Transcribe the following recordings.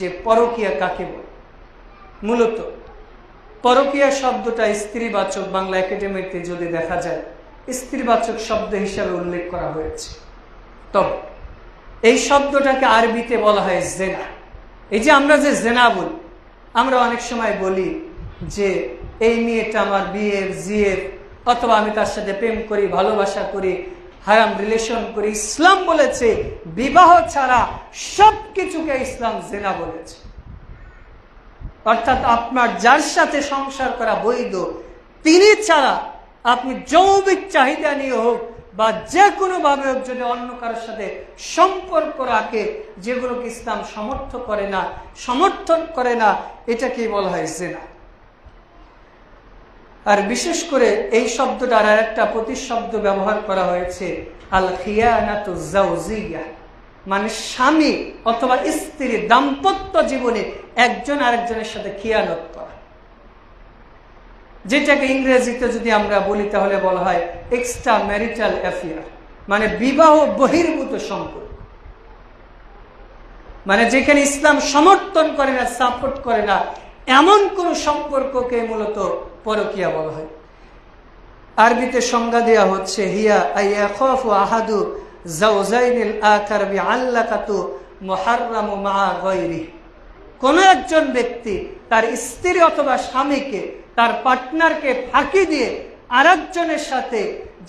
যে পরকিয়া কাকে বলে? মূলত, পরকিয়া শব্দটা স্ত্রীবাচক বাংলা একাডেমিতে যদি দেখা যায়, স্ত্রীবাচক শব্দ হিসাবে উল্লেখ করা হয়েছে। তবে, এই শব্দটাকে আরবিতে বলা হয় জেনা। এই যে আমরা যে জেনা বলি, আমরা অনেক সময় বলি যে, এই মেয়েটা আমার বিয়ের, জিয়ের, অথবা আমি তার সাথে প্রেম করি, ভালোবাসা করি হারাম রিলেশন করে ইসলাম বলেছে, বিবাহ ছাড়া সব কিছুকে ইসলাম জেনা বলেছে। অর্থাৎ আপনার যার সাথে সংসার করা বৈধ, তিনি ছাড়া আপনি যৌবিক চাহিদা নিয়ে হোক বা যে কোনো ভাবে হোক, যদি অন্য কারোর সাথে সম্পর্ক রাখে, যেগুলোকে ইসলাম সমর্থ করে না, সমর্থন করে না, এটাকেই বলা হয় জেনা। আর বিশেষ করে এই শব্দটার আর একটা প্রতিশব্দ ব্যবহার করা হয়েছে আল খিয়ানাতু মানে স্বামী অথবা স্ত্রী দাম্পত্য জীবনে একজন আরেকজনের সাথে খিয়ানত করা। যেটাকে ইংরেজিতে যদি আমরা বলি, তাহলে বলা হয় এক্সট্রা ম্যারিটাল অ্যাফেয়ার মানে বিবাহ বহির্ভূত সম্পর্ক। মানে যেখানে ইসলাম সমর্থন করে না, সাপোর্ট করে না এমন কোন সম্পর্ককে মূলত পরকিয়া বলা হয়। আরবিতে সংজ্ঞা দেওয়া হচ্ছে, হিয়া খফ আহাদু জাউজাইনিল আকার বি গায়রি কোন একজন ব্যক্তি তার স্ত্রী অথবা স্বামীকে, তার পার্টনারকে ফাঁকি দিয়ে আরেকজনের সাথে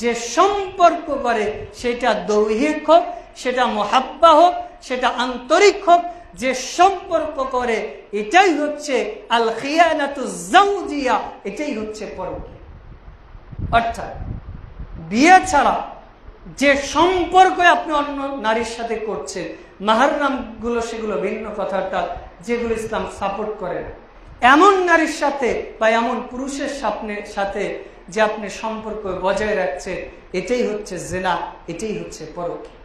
যে সম্পর্ক করে, সেটা দৈহিক হোক, সেটা মহাব্বা হোক, সেটা আন্তরিক হোক যে সম্পর্ক করে, এটাই হচ্ছে আল খিয়ানাতু জাউজিয়া এটাই হচ্ছে পরকীয়া অর্থাৎ, বিয়ে ছাড়া যে সম্পর্ক আপনি অন্য নারীর সাথে করছেন মাহারামগুলো সেগুলো ভিন্ন কথাটা, যেগুলো ইসলাম সাপোর্ট করে না। এমন নারীর সাথে বা এমন পুরুষের সামনে সাথে যে আপনি সম্পর্ক বজায় রাখছেন, এটাই হচ্ছে জেনা, এটাই হচ্ছে পরকীয়া